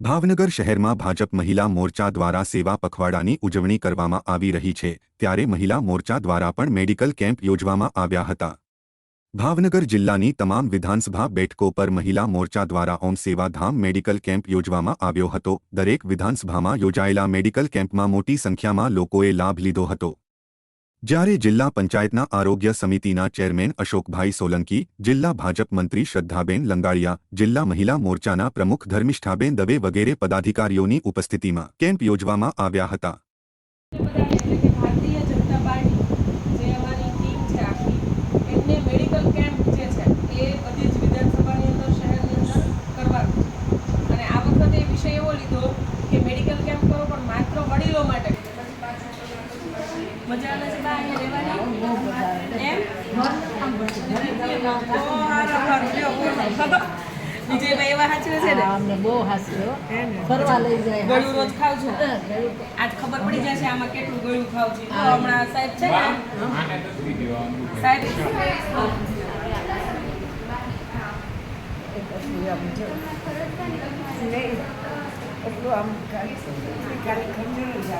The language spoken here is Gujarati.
ભાવનગર શહેરમાં ભાજપ મહિલા મોરચા દ્વારા સેવા પખવાડાની ઉજવણી કરવામાં આવી રહી છે, ત્યારે મહિલા મોરચા દ્વારા પણ મેડિકલ કેમ્પ યોજવામાં આવ્યા હતા. ભાવનગર જિલ્લાની તમામ વિધાનસભા બેઠકો પર મહિલા મોરચા દ્વારા ઓમ સેવાધામ મેડિકલ કેમ્પ યોજવામાં આવ્યો હતો. દરેક વિધાનસભામાં યોજાયેલા મેડિકલ કેમ્પમાં મોટી સંખ્યામાં લોકોએ લાભ લીધો હતો. જ્યારે જિલ્લા પંચાયતના આરોગ્ય સમિતિના ચેરમેન અશોકભાઈ સોલંકી, જિલ્લા ભાજપ મંત્રી શ્રદ્ધાબેન લંગાડિયા, જિલ્લા મહિલા મોરચાના પ્રમુખ ધર્મિષ્ઠાબેન દવે વગેરે પદાધિકારીઓની ઉપસ્થિતિમાં કેમ્પ યોજવામાં આવ્યા હતા. મેડિકલ કેમ્પ કરો પણ માત્ર વડીલો માટે મજા આવે છે બા અહીંયા. વિજયભાઈ એવા સાચવે છે ને? અમને બહુ હાસ્યો ફરવા લઈ જાય ગળું રોજ ખાવ છો? આજ ખબર પડી જશે આમાં કેટલું ગળું ખાવ છે. તો હમણાં સાહેબ છે ને? સાહેબ? એટલું આમ જો. નહીં, એટલું આમ ખાલી ખાલી ખંજોળી જ